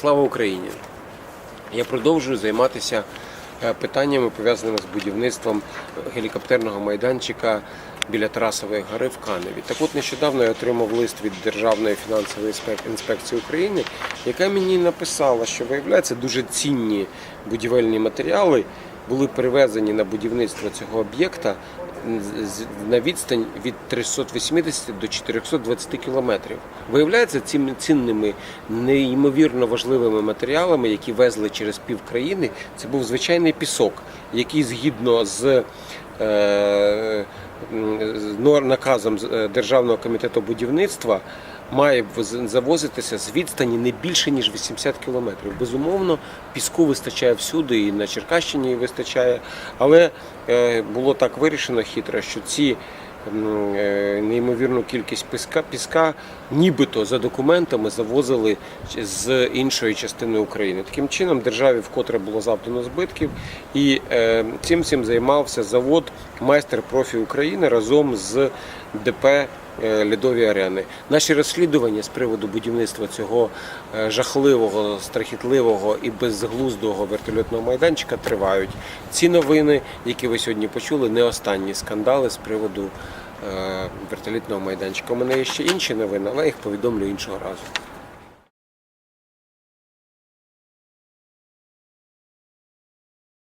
Слава Україні! Я продовжую займатися е, питаннями, пов'язаними з будівництвом гелікоптерного майданчика біля Тарасової гори в Каневі. Так от нещодавно я отримав лист від Державної фінансової інспек- інспекції України, яка мені написала, що виявляється дуже цінні будівельні матеріали були перевезені на будівництво цього об'єкта на відстань від 380 до 420 кілометрів. Виявляється, цими цінними, неймовірно важливими матеріалами, які везли через пів країни, це був звичайний пісок, який згідно з наказом з, е, Державного комітету будівництва має завозитися з відстані не більше ніж 80 кілометрів. Безумовно, піску вистачає всюди, і на Черкащині вистачає. Але е, було так вирішено хитро, що ці е, неймовірну кількість піска, піска нібито за документами завозили з іншої частини України. Таким чином, державі вкотре було завдано збитків, і е, цим цим займався завод майстер профі України разом з ДП е, Льодові арени. Наші розслідування з приводу будівництва цього е, жахливого, страхітливого і безглуздого вертольотного майданчика тривають. Ці новини, які ви сьогодні почули, не останні скандали з приводу е, вертолітного майданчика. У мене є ще інші новини, але я їх повідомлю іншого разу.